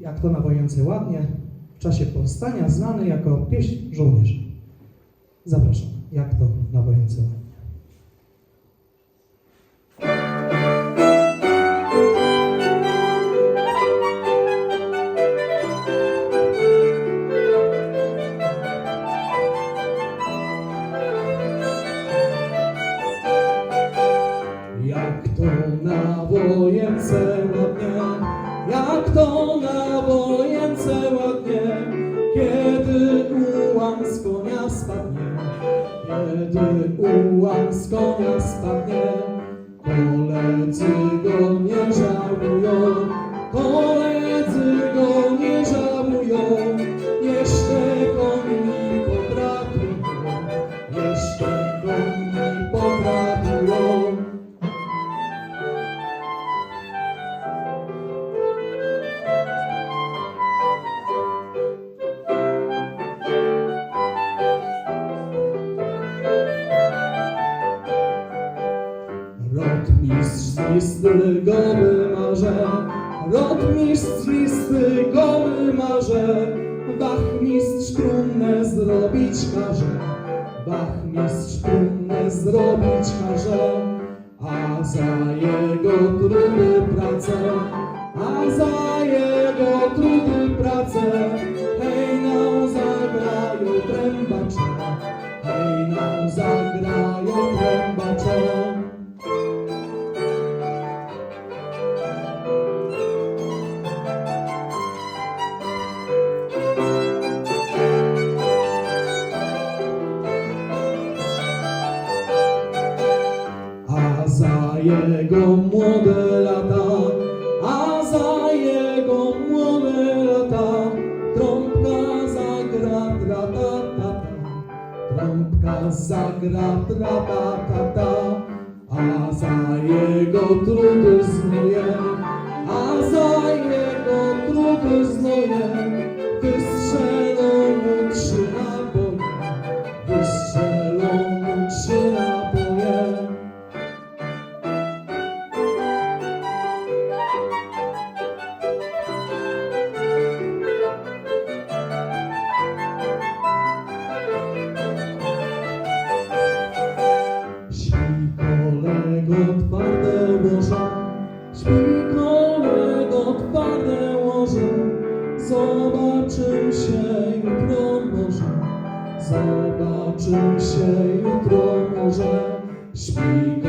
jak to na wojence ładnie, w czasie powstania znany jako pieśń żołnierza. Zapraszam, jak to na wojence ładnie. Jak to na wojence jak to na wojence ładnie, kiedy ułam z konia spadnie, kiedy ułam z konia spadnie, koledzy go nie listy goły marze, rotmistrz listy goły marze, wachmistrz trumnę zrobić każe, wachmistrz trumnę zrobić każe, a za jego trudy pracę, a za jego trudy pracę, za jego młode lata, a za jego młode lata, trąbka zagra tratatata, trąbka zagra tratatata, a za jego trudy znoje, a za jego trudy znoje, kolego twarde łoże, śpi kolego twarde łoże, zobaczył się jutro może, zobaczył się jutro może. Śpi